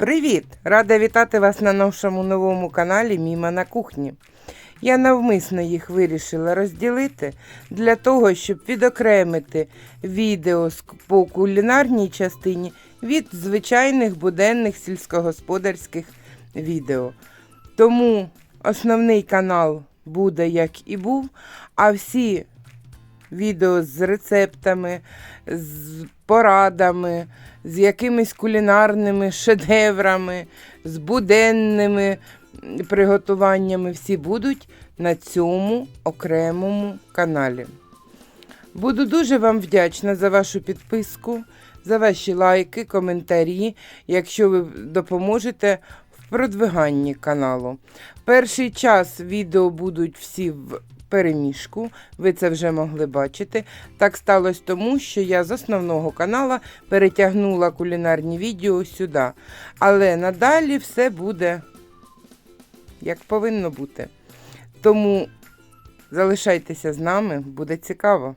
Привіт! Рада вітати вас на нашому новому каналі Міма на кухні. Я навмисно їх вирішила розділити для того, щоб відокремити відео по кулінарній частині від звичайних буденних сільськогосподарських відео. Тому основний канал буде як і був, а всі відео з рецептами, з порадами, з якимись кулінарними шедеврами, з буденними приготуваннями всі будуть на цьому окремому каналі. Буду дуже вам вдячна за вашу підписку, за ваші лайки, коментарі, якщо ви допоможете в продвиганні каналу. Перший час відео будуть всі в переміжку, ви це вже могли бачити. Так сталося тому, що я з основного канала перетягнула кулінарні відео сюди. Але надалі все буде як повинно бути. Тому залишайтеся з нами, буде цікаво.